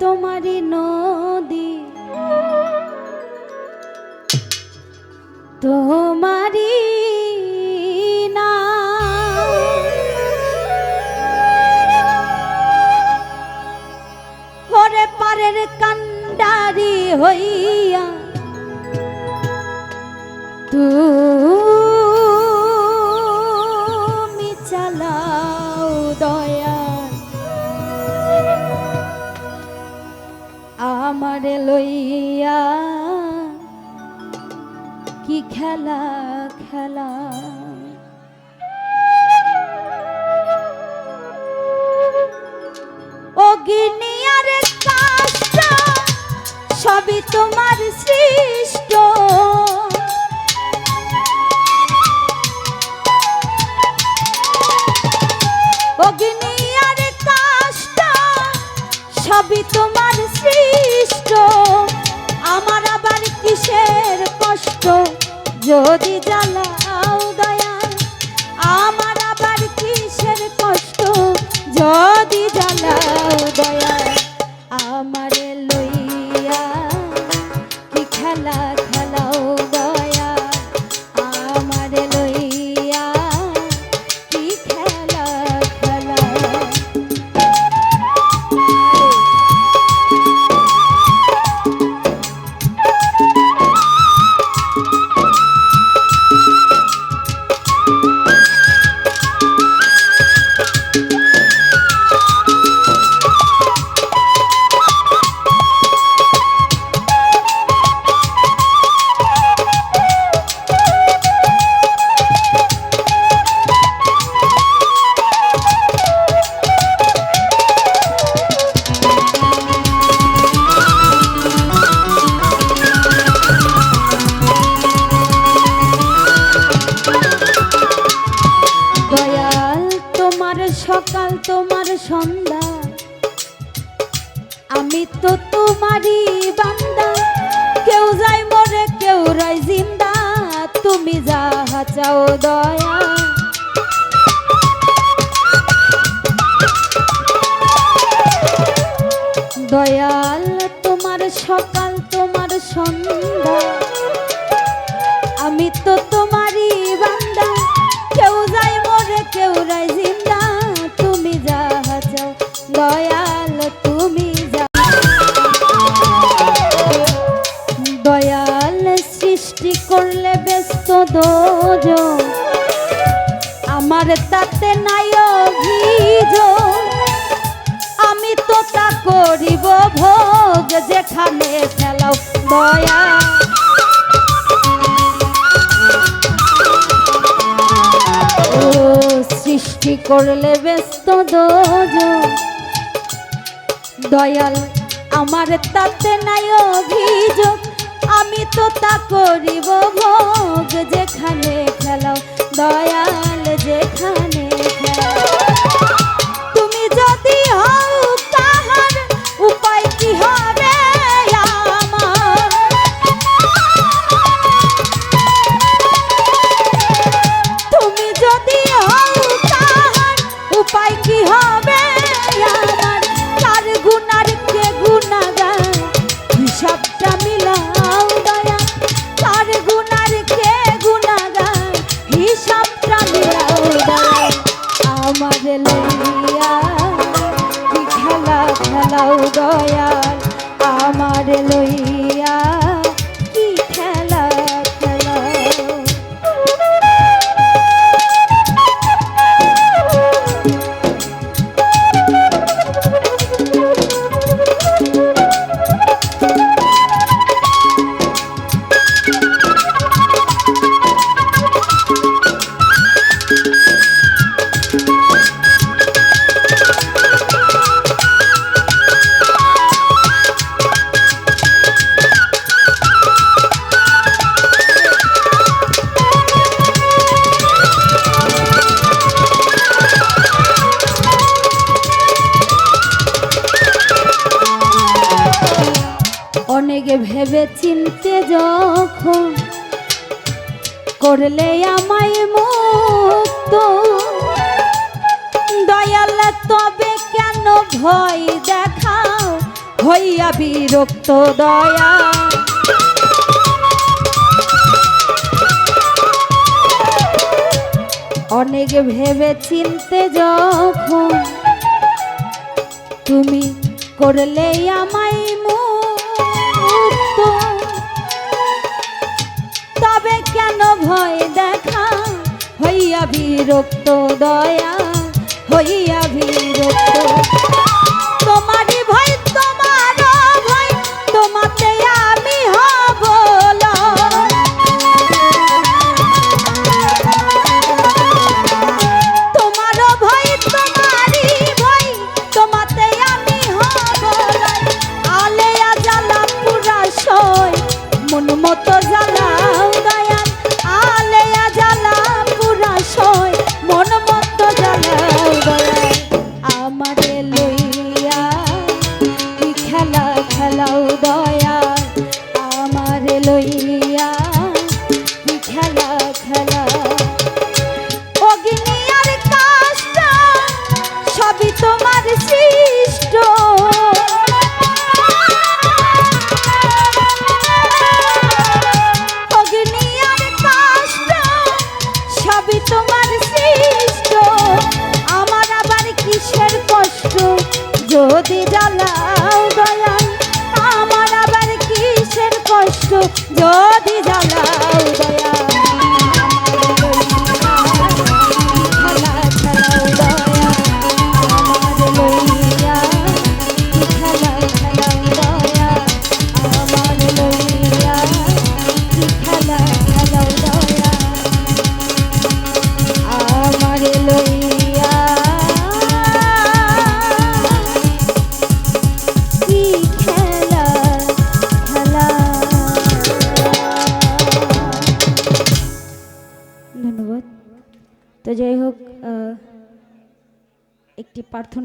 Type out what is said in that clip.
তোমারই নদী। ওরে পারের কান্ডারি হইয়া তুমি আমারে লইয়া কি খেলা খেলা? অগ্নিয়ার কাষ্ট সবই তোমার সৃষ্ট। যদি জ্বালাও তোমার সন্ধ্যা। আমি তো তোমারই বান্দা। কেউ যায় মরে, কেউ রয় জিন্দা। তুমি যাহা চাও দয়া। দয়াল, তোমার সকাল, তোমার সন্ধ্যা। আমি তো তোমারই বান্দা। কেউ যাই মরে, কেউ রায় দোজ আমার তাতে নাই অভিযোগ। আমি তো তা করিব ভোগ। যেখানে ফেলাও দয়া। ও, সৃষ্টি করলে ব্যস্ত দোজ দয়াল, আমার তাতে নাই অভিযোগ। আমি তো তা করিব ভোগ যেখানে খেলাও দয়াল যেখানে খেলাও তুমি যদি হও ভেবে চিনতে যখন করলে আমায় মুক্ত। দয়াল, তবে কেন ভয় দেখাও হইয়া বিরক্ত দয়া। অনেক ভেবে চিনতে যখন তুমি করলে আমায় তবে কেন ভয় দেখা? হইয়া বিরক্ত দয়া হইয়া বিরক্ত। খেলা খেলাও দয়া আমারে লইয়া যদি জ্বালাও একটি প্রার্থনা